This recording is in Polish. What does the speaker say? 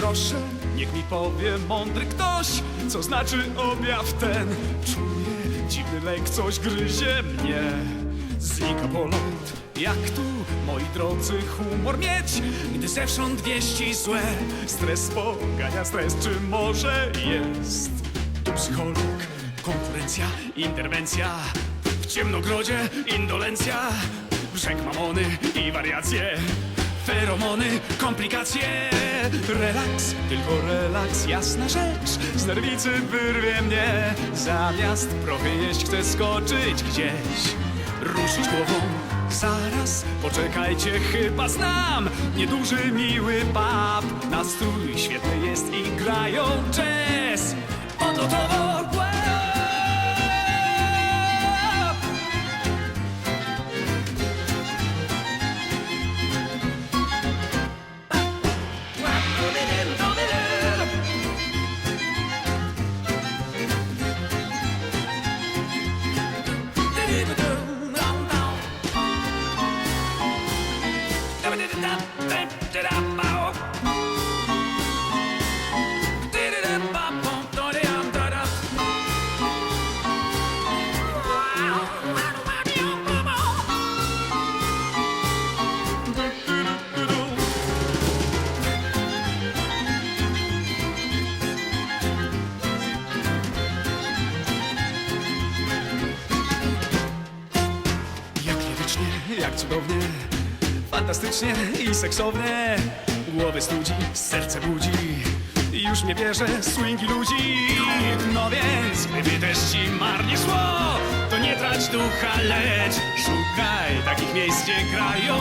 Proszę, niech mi powie mądry ktoś, co znaczy objaw ten. Czuję dziwny lęk, coś gryzie mnie. Znika boląd, jak tu, moi drodzy, humor mieć, gdy zewsząd wieści złe. Stres pogania stres, czy może jest? Tu psycholog, konkurencja, interwencja. W ciemnogrodzie indolencja, brzeg mamony i wariacje. Feromony, komplikacje. Relaks, tylko relaks, jasna rzecz. Z nerwicy wyrwie mnie. Zamiast prochy jeść chcę skoczyć gdzieś. Ruszyć głową Zaraz, poczekajcie, chyba znam. Nieduży, miły pub Nastrój świetny jest i grają jazz Odlotowo jak cudownie, fantastycznie i seksownie. Głowy studzi, serce budzi, już mnie bierze swingi ludzi. No więc, gdyby też ci marnie szło, to nie trać ducha, lecz szukaj takich miejsc, gdzie grają